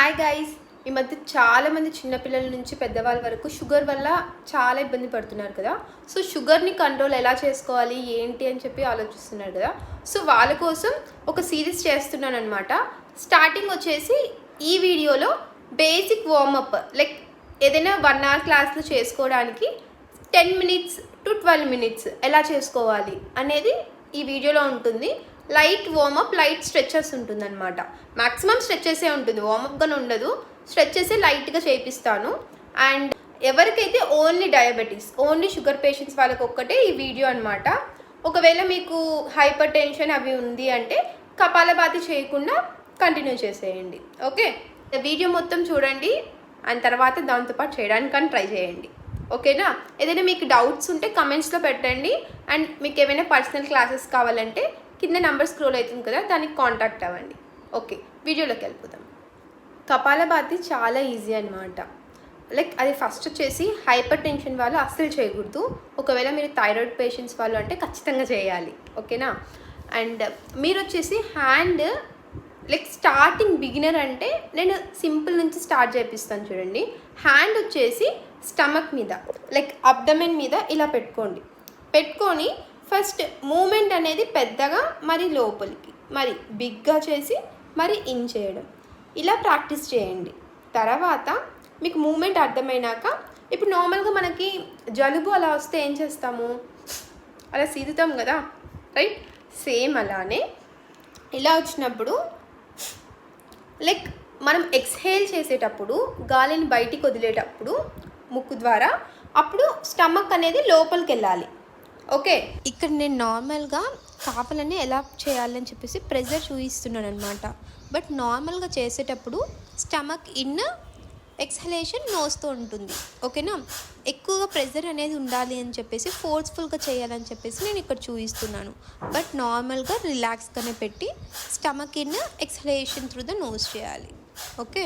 Hi guys ఈ మధ్య చాలామంది చిన్నపిల్లల నుంచి పెద్దవాళ్ళ వరకు షుగర్ వల్ల చాలా ఇబ్బంది పడుతున్నారు కదా. సో షుగర్ని కంట్రోల్ ఎలా చేసుకోవాలి? ఏంటి? అని చెప్పి ఆలోచిస్తున్నారు కదా. సో వాళ్ళ కోసం ఒక సిరీస్ చేస్తున్నాను అనమాట స్టార్టింగ్ వచ్చేసి ఈ వీడియోలో బేసిక్ వార్మప్ లైక్ ఏదైనా వన్ అవర్ క్లాస్లో చేసుకోవడానికి ten minutes to twelve minutes ఎలా చేసుకోవాలి అనేది ఈ వీడియోలో ఉంటుంది. లైట్ వార్మప్ లైట్ స్ట్రెచెస్ ఉంటుంది అనమాట మాక్సిమం స్ట్రెచెసే ఉంటుంది. వార్మప్గానే ఉండదు. స్ట్రెచెసే లైట్గా చేపిస్తాను అండ్ ఎవరికైతే only diabetes only sugar patients వాళ్ళకి ఒక్కటే ఈ వీడియో అనమాట ఒకవేళ మీకు హైపర్ టెన్షన్ అవి ఉంది అంటే కపాలభాతి చేయకుండా కంటిన్యూ చేసేయండి. ఓకే వీడియో మొత్తం చూడండి. అండ్ తర్వాత దాంతోపాటు చేయడానికి ట్రై చేయండి. ఓకేనా ఏదైనా మీకు డౌట్స్ ఉంటే కమెంట్స్లో పెట్టండి. అండ్ మీకు ఏమైనా పర్సనల్ క్లాసెస్ కావాలంటే కింద నెంబర్ స్క్రోల్ అవుతుంది కదా దానికి కాంటాక్ట్ అవ్వండి. ఓకే వీడియోలోకి వెళ్ళిపోదాం. కపాలభాతి చాలా ఈజీ అనమాట లైక్ అది ఫస్ట్ వచ్చేసి హైపర్ టెన్షన్ వాళ్ళు అస్సలు చేయకూడదు. ఒకవేళ మీరు థైరాయిడ్ పేషెంట్స్ వాళ్ళు అంటే ఖచ్చితంగా చేయాలి. ఓకేనా అండ్ మీరు వచ్చేసి హ్యాండ్ లైక్ స్టార్టింగ్ బిగినర్ అంటే నేను సింపుల్ నుంచి స్టార్ట్ చేపిస్తాను చూడండి. హ్యాండ్ వచ్చేసి స్టమక్ మీద లైక్ అబ్డమెన్ మీద ఇలా పెట్టుకోండి. పెట్టుకొని ఫస్ట్ మూమెంట్ అనేది పెద్దగా మరి లోపలికి మరి బిగ్గా చేసి మరి ఇన్ చేయడం. ఇలా ప్రాక్టీస్ చేయండి. తర్వాత మీకు మూమెంట్ అర్థమైనాక ఇప్పుడు నార్మల్గా మనకి జలుబు అలా వస్తే ఏం చేస్తాము? అలా సీదుతాం కదా రైట్? సేమ్ అలానే ఇలా వచ్చినప్పుడు లైక్ మనం ఎక్స్హేల్ చేసేటప్పుడు గాలిని బయటికి వదిలేటప్పుడు ముక్కు ద్వారా అప్పుడు స్టమక్ అనేది లోపలికి వెళ్ళాలి. ఓకే. ఇక్కడ నేను నార్మల్గా కాపలని ఎలా చేయాలని చెప్పేసి ప్రెజర్ చూపిస్తున్నాను అనమాట బట్ నార్మల్గా చేసేటప్పుడు స్టమక్ ఇన్ ఎక్స్హలేషన్ నోస్తూ ఉంటుంది. ఓకేనా? ఎక్కువగా ప్రెజర్ అనేది ఉండాలి అని చెప్పేసి ఫోర్స్ఫుల్గా చేయాలని చెప్పేసి నేను ఇక్కడ చూపిస్తున్నాను బట్ నార్మల్గా రిలాక్స్గానే పెట్టి stomach in exhalation through the nose చేయాలి. ఓకే?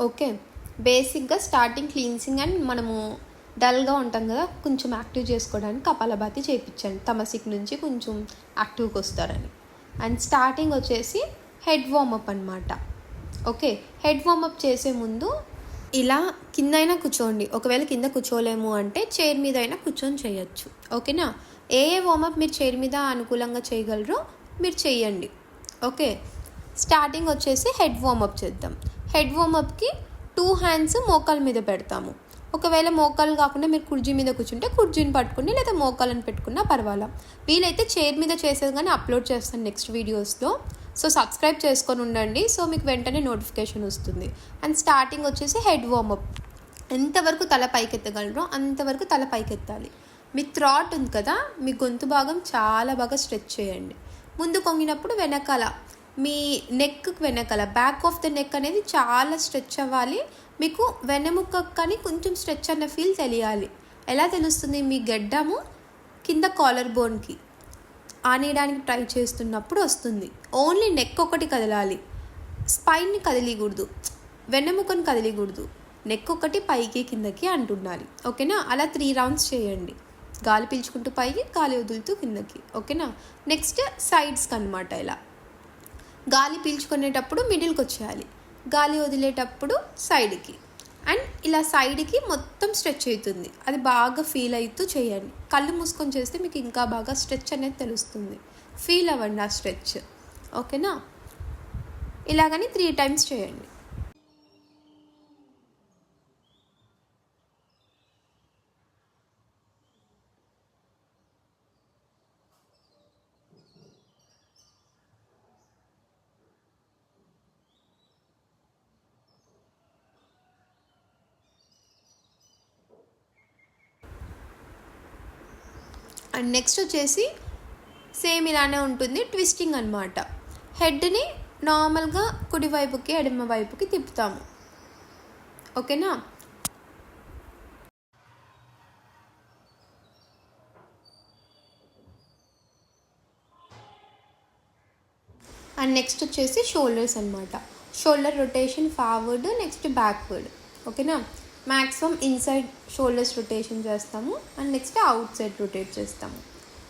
ఓకే. బేసిక్గా స్టార్టింగ్ క్లీన్సింగ్ అండ్ మనము డల్గా ఉంటాం కదా కొంచెం యాక్టివ్ చేసుకోవడానికి కపాలభాతి చేయించండి తమసిక్ నుంచి కొంచెం యాక్టివ్కి వస్తారని. అండ్ స్టార్టింగ్ వచ్చేసి హెడ్ వార్మప్ అనమాట ఓకే హెడ్ వార్మప్ చేసే ముందు ఇలా కింద అయినా కూర్చోండి. ఒకవేళ కింద కూర్చోలేము అంటే చైర్ మీద అయినా కూర్చొని చేయొచ్చు. ఓకేనా? ఏ ఏ వార్మప్ మీరు చైర్ మీద అనుకూలంగా చేయగలరో మీరు చేయండి ఓకే స్టార్టింగ్ వచ్చేసి హెడ్ వార్మప్ చేద్దాం. హెడ్ వార్మప్కి టూ హ్యాండ్స్ మోకాల మీద పెడతాము. ఒకవేళ మోకాలు కాకుండా మీరు కుర్జీ మీద కూర్చుంటే కుర్జీని పట్టుకుని లేదా మోకాలను పెట్టుకున్నా పర్వాలా. వీలైతే చైర్ మీద చేసేది కానీ అప్లోడ్ చేస్తాను నెక్స్ట్ వీడియోస్లో. సో సబ్స్క్రైబ్ చేసుకొని ఉండండి. సో మీకు వెంటనే నోటిఫికేషన్ వస్తుంది. అండ్ స్టార్టింగ్ వచ్చేసి హెడ్ వార్మప్ ఎంతవరకు తల పైకెత్తగలరో అంతవరకు తల పైకెత్తాలి. మీ థ్రాట్ ఉంది కదా మీ గొంతు భాగం చాలా బాగా స్ట్రెచ్ చేయండి. ముందు కొంగినప్పుడు వెనకాల మీ నెక్ వెనకాల బ్యాక్ ఆఫ్ ద నెక్ అనేది చాలా స్ట్రెచ్ అవ్వాలి. మీకు వెన్నెముక్క కానీ కొంచెం స్ట్రెచ్ అన్న ఫీల్ తెలియాలి. ఎలా తెలుస్తుంది? మీ గడ్డము కింద కాలర్ బోన్కి ఆనేయడానికి ట్రై చేస్తున్నప్పుడు వస్తుంది. ఓన్లీ నెక్ ఒకటి కదలాలి. స్పైన్ని కదిలీకూడదు. వెన్నెముకను కదిలీకూడదు. నెక్ ఒకటి పైకి కిందకి అంటుండాలి. ఓకేనా? అలా త్రీ రౌండ్స్ చేయండి. గాలి పీల్చుకుంటూ పైకి గాలి వదులుతూ కిందకి. ఓకేనా? నెక్స్ట్ సైడ్స్కి అనమాట ఇలా. గాలి పీల్చుకునేటప్పుడు మిడిల్కి వచ్చేయాలి గాలి వదిలేటప్పుడు సైడ్కి. అండ్ ఇలా సైడ్కి మొత్తం స్ట్రెచ్ అవుతుంది. అది బాగా ఫీల్ అవుతూ చేయండి. కళ్ళు మూసుకొని చేస్తే మీకు ఇంకా బాగా స్ట్రెచ్ అనేది తెలుస్తుంది. ఫీల్ అవ్వండి ఆ స్ట్రెచ్. ఓకేనా? ఇలాగని త్రీ టైమ్స్ చేయండి. అండ్ నెక్స్ట్ వచ్చేసి సేమ్ ఇలానే ఉంటుంది ట్విస్టింగ్ అనమాట హెడ్ని నార్మల్గా కుడివైపుకి ఎడమ వైపుకి తిప్పుతాము. ఓకేనా? అండ్ నెక్స్ట్ వచ్చేసి షోల్డర్స్ అనమాట shoulder rotation forward next backward. ఓకేనా? మ్యాక్సిమం ఇన్సైడ్ షోల్డర్స్ రొటేషన్ చేస్తాము and next outside rotate చేస్తాము.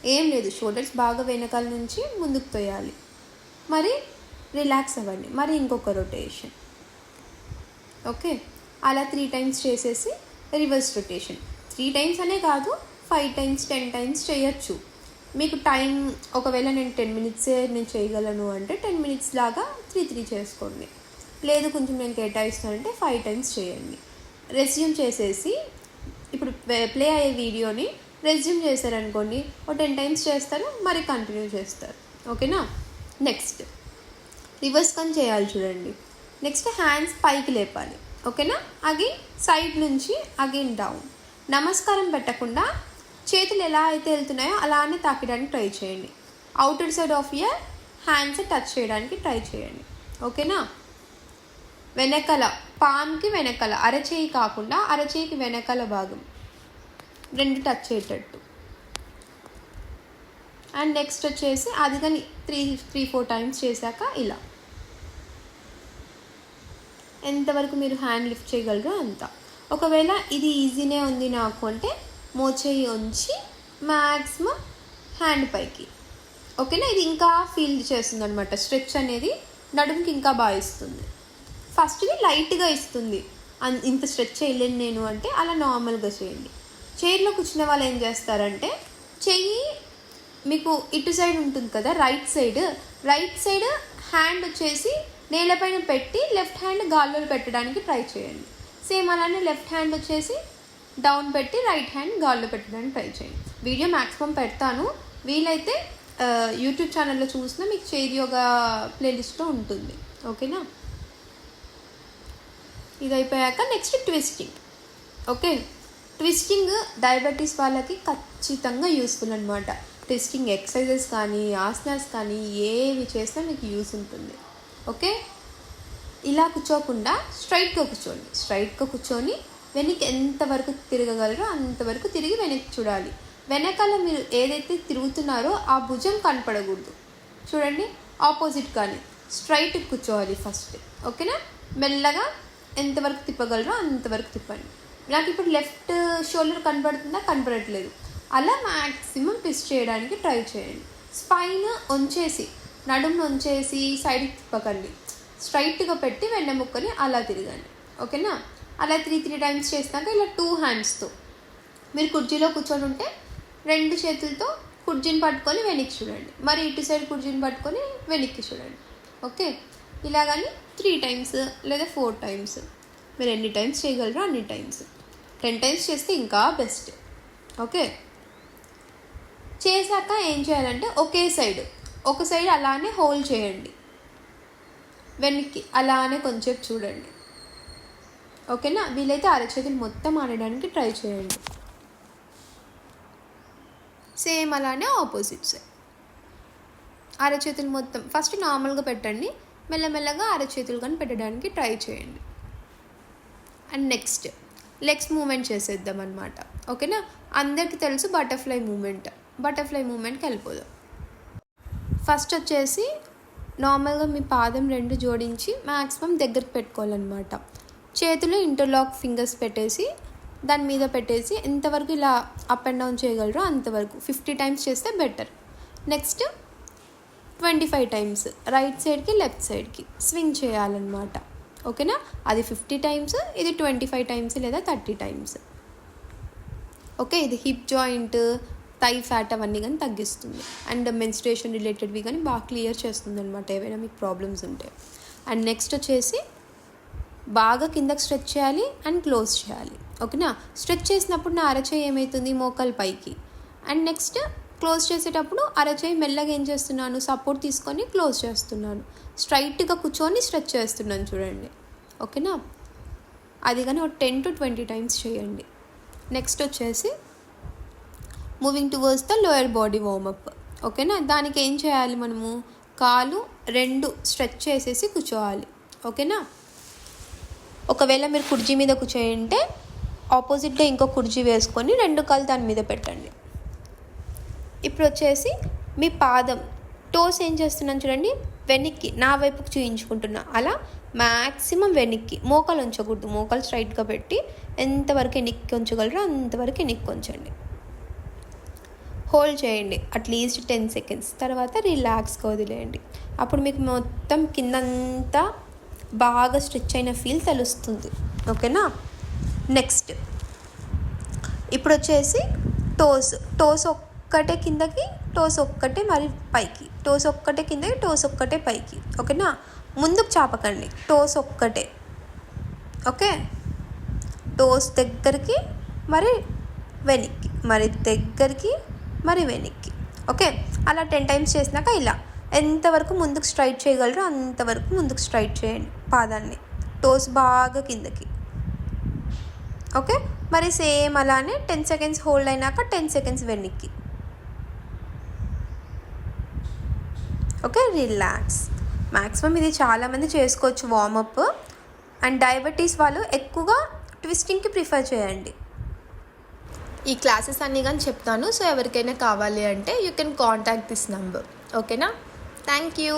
ఏం లేదు షోల్డర్స్ బాగా వెనకాల నుంచి ముందుకు తోయాలి. మరి రిలాక్స్ అవ్వండి. మరి ఇంకొక రొటేషన్. ఓకే? అలా త్రీ టైమ్స్ చేసేసి రివర్స్ రొటేషన్. త్రీ టైమ్స్ అనే కాదు ఫైవ్ టైమ్స్ టెన్ టైమ్స్ చేయొచ్చు. మీకు టైం ఒకవేళ నేను టెన్ మినిట్సే నేను చేయగలను అంటే టెన్ మినిట్స్ లాగా త్రీ త్రీ చేసుకోండి. లేదు కొంచెం నేను కేటాయిస్తానంటే ఫైవ్ టైమ్స్ చేయండి. రెజ్యూమ్ చేసేసి ఇప్పుడు ప్లే అయ్యే వీడియోని రెజ్యూమ్ చేశారనుకోండి ఒక టెన్ టైమ్స్ చేస్తారు మరి కంటిన్యూ చేస్తారు. ఓకేనా? నెక్స్ట్. రివర్స్ కన్ చేయాలి చూడండి. నెక్స్ట్ హ్యాండ్స్ పైకి లేపాలి. ఓకేనా? అగైన్ సైడ్ నుంచి అగైన్ డౌన్. నమస్కారం పెట్టకుండా చేతులు ఎలా అయితే వెళ్తున్నాయో అలానే తాకడానికి ట్రై చేయండి. Outer side of ear hands touch చేయడానికి ట్రై చేయండి. ఓకేనా? వెనకల పామ్కి వెనకల అరచేయి కాకుండా అరచేయికి వెనకల భాగం. రెండు టచ్ అయ్యేటట్టు అండ్ నెక్స్ట్ వచ్చేసి అది కానీ త్రీ త్రీ ఫోర్ టైమ్స్ చేశాక ఇలా. ఎంతవరకు మీరు హ్యాండ్ లిఫ్ట్ చేయగలరో అంత. ఒకవేళ ఇది ఈజీనే ఉంది నాకు అంటే మోచేయి ఉంచి మ్యాక్సిమం హ్యాండ్ పైకి. ఓకేనా? ఇది ఇంకా ఫీల్ చేస్తుంది అనమాట స్ట్రెచ్ అనేది నడుముకి ఇంకా బాగా ఇస్తుంది. ఫస్ట్ది లైట్గా ఇస్తుంది. అన్- ఇంత స్ట్రెచ్ చేయలేను నేను అంటే అలా నార్మల్గా చేయండి. చైర్లో కూర్చున్న వాళ్ళు ఏం చేస్తారంటే చెయ్యి మీకు ఇటు సైడ్ ఉంటుంది కదా right side right side hand వచ్చేసి నేలపైన పెట్టి లెఫ్ట్ హ్యాండ్ గాల్లో పెట్టడానికి ట్రై చేయండి. సేమ్ అలానే లెఫ్ట్ హ్యాండ్ వచ్చేసి డౌన్ పెట్టి రైట్ హ్యాండ్ గాల్లో పెట్టడానికి ట్రై చేయండి. వీడియో మ్యాక్సిమం పెడతాను. వీలైతే యూట్యూబ్ ఛానల్లో చూసినా మీకు చేరి యోగా ప్లేలిస్ట్లో ఉంటుంది. ఓకేనా? ఇది అయిపోయాక next twisting okay twisting diabetes వాళ్ళకి ఖచ్చితంగా యూస్ఫుల్ అనమాట ట్విస్టింగ్ ఎక్సర్సైజెస్ కానీ ఆసనాస్ కానీ ఏవి చేసినా మీకు యూస్ ఉంటుంది. ఓకే ఇలా కూర్చోకుండా స్ట్రైట్గా కూర్చోండి. స్ట్రైట్గా కూర్చొని వెనక్కి ఎంతవరకు తిరగగలరో అంతవరకు తిరిగి వెనక్కి చూడాలి. వెనకాల మీరు ఏదైతే తిరుగుతున్నారో ఆ భుజం కనపడకూడదు. చూడండి ఆపోజిట్ కానీ. స్ట్రైట్ కూర్చోవాలి ఫస్ట్ ఓకేనా మెల్లగా ఎంతవరకు తిప్పగలరో అంతవరకు తిప్పండి. నాకు ఇప్పుడు లెఫ్ట్ షోల్డర్ కనబడుతుందా కనబడట్లేదు అలా మ్యాక్సిమం ట్విస్ట్ చేయడానికి ట్రై చేయండి. స్పైన్ వంచేసి నడుము వంచేసి సైడ్కి తిప్పకండి. స్ట్రైట్గా పెట్టి వెన్నెముక్కని అలా తిరగండి. ఓకేనా? అలా త్రీ త్రీ టైమ్స్ చేసినాక ఇలా టూ హ్యాండ్స్తో. మీరు కుర్చీలో కూర్చొని ఉంటే రెండు చేతులతో కుర్చీని పట్టుకొని వెనక్కి చూడండి. మరి ఇటు సైడ్ కుర్చీని పట్టుకొని వెనక్కి చూడండి. ఓకే? ఇలా కానీ త్రీ టైమ్స్ లేదా ఫోర్ టైమ్స్ మీరు ఎన్ని టైమ్స్ చేయగలరో అన్ని టైమ్స్ టెన్ టైమ్స్ చేస్తే ఇంకా బెస్ట్ ఓకే చేశాక ఏం చేయాలంటే ఒకే సైడ్ ఒక సైడ్ అలానే హోల్డ్ చేయండి. వెనక్కి అలానే కొంచెం చూడండి. ఓకేనా వీలైతే అరచేతులు మొత్తం ఆడడానికి ట్రై చేయండి. సేమ్ అలానే ఆపోజిట్ సైడ్ అరచేతులు మొత్తం ఫస్ట్ నార్మల్గా పెట్టండి. మెల్లమెల్లగా అరచేతులు కానీ పెట్టడానికి ట్రై చేయండి. అండ్ నెక్స్ట్ లెగ్స్ మూమెంట్ చేసేద్దాం అనమాట ఓకేనా? అందరికీ తెలుసు బటర్ఫ్లై మూమెంట్ బటర్ఫ్లై మూమెంట్కి వెళ్ళిపోదాం. ఫస్ట్ వచ్చేసి నార్మల్గా మీ పాదం రెండు జోడించి మ్యాక్సిమం దగ్గరికి పెట్టుకోవాలన్నమాట. చేతులు ఇంటర్లాక్ ఫింగర్స్ పెట్టేసి దాని మీద పెట్టేసి ఎంతవరకు ఇలా అప్ అండ్ డౌన్ చేయగలరో అంతవరకు. ఫిఫ్టీ టైమ్స్ చేస్తే better next twenty five times right సైడ్కి లెఫ్ట్ సైడ్కి స్వింగ్ చేయాలన్నమాట. ఓకేనా? అది ఫిఫ్టీ టైమ్స్ ఇది ట్వంటీ ఫైవ్ టైమ్స్ లేదా థర్టీ టైమ్స్ ఓకే? ఇది హిప్ జాయింట్ థై ఫ్యాట్ అవన్నీ కానీ తగ్గిస్తుంది. అండ్ మెన్స్ట్రేషన్ రిలేటెడ్వి కానీ బాగా క్లియర్ చేస్తుంది అనమాట ఏవైనా మీకు ప్రాబ్లమ్స్ ఉంటే. అండ్ నెక్స్ట్ వచ్చేసి బాగా కిందకి స్ట్రెచ్ చేయాలి అండ్ క్లోజ్ చేయాలి. ఓకేనా? స్ట్రెచ్ చేసినప్పుడు నా అరచేయి ఏమవుతుంది మోకాలు పైకి. అండ్ నెక్స్ట్ క్లోజ్ చేసేటప్పుడు అరచేయి మెల్లగా ఏం చేస్తున్నాను? సపోర్ట్ తీసుకొని క్లోజ్ చేస్తున్నాను. స్ట్రైట్గా కూర్చొని స్ట్రెచ్ చేస్తున్నాను చూడండి. ఓకేనా? అది కానీ ఒక టెన్ టు ట్వంటీ టైమ్స్ చేయండి. నెక్స్ట్ వచ్చేసి moving towards the lower body warmup. ఓకేనా? దానికి ఏం చేయాలి మనము? కాలు రెండు స్ట్రెచ్ చేసేసి కూర్చోవాలి. ఓకేనా? ఒకవేళ మీరు కుర్జీ మీద కూర్చోయంటే ఆపోజిట్గా ఇంకో కుర్జీ వేసుకొని రెండు కాలు దాని మీద పెట్టండి. ఇప్పుడు వచ్చేసి మీ పాదం టోస్ ఏం చేస్తున్నాను చూడండి వెనక్కి నా వైపుకి చూయించుకుంటున్నా. అలా మ్యాక్సిమం వెనక్కి మోకాలు ఉంచకూడదు. మోకాలు స్ట్రైట్గా పెట్టి ఎంతవరకు ఎనిక్కి ఉంచగలరో అంతవరకు ఎనిక్కి ఉంచండి. హోల్డ్ చేయండి. అట్లీస్ట్ టెన్ సెకండ్స్ తర్వాత రిలాక్స్గా వదిలేయండి. అప్పుడు మీకు మొత్తం కిందంతా బాగా స్ట్రెచ్ అయిన ఫీల్ తెలుస్తుంది. ఓకేనా? నెక్స్ట్ ఇప్పుడు వచ్చేసి టోస్ టోస్ ఒక్కటే కిందకి టోస్ ఒక్కటే మరి పైకి. టోస్ ఒక్కటే కిందకి టోస్ ఒక్కటే పైకి. ఓకేనా? ముందుకు చాపకండి. టోస్ ఒక్కటే. ఓకే? టోస్ దగ్గరికి మరి వెనక్కి. మరి దగ్గరికి మరి వెనక్కి. ఓకే? అలా టెన్ టైమ్స్ చేసినాక ఇలా. ఎంతవరకు ముందుకు స్ట్రైట్ చేయగలరో అంతవరకు ముందుకు స్ట్రైట్ చేయండి పాదాన్ని. టోస్ బాగా కిందకి. ఓకే? మరి సేమ్ అలానే టెన్ సెకండ్స్ హోల్డ్ అయినాక టెన్ సెకండ్స్ వెనక్కి. ఓకే రిలాక్స్ మ్యాక్సిమం ఇది చాలామంది చేసుకోవచ్చు వార్మప్ అండ్ డయాబెటీస్ వాళ్ళు ఎక్కువగా ట్విస్టింగ్కి ప్రిఫర్ చేయండి. ఈ క్లాసెస్ అన్నీ కానీ చెప్తాను. సో ఎవరికైనా కావాలి అంటే you can contact this number ఓకేనా థ్యాంక్ యూ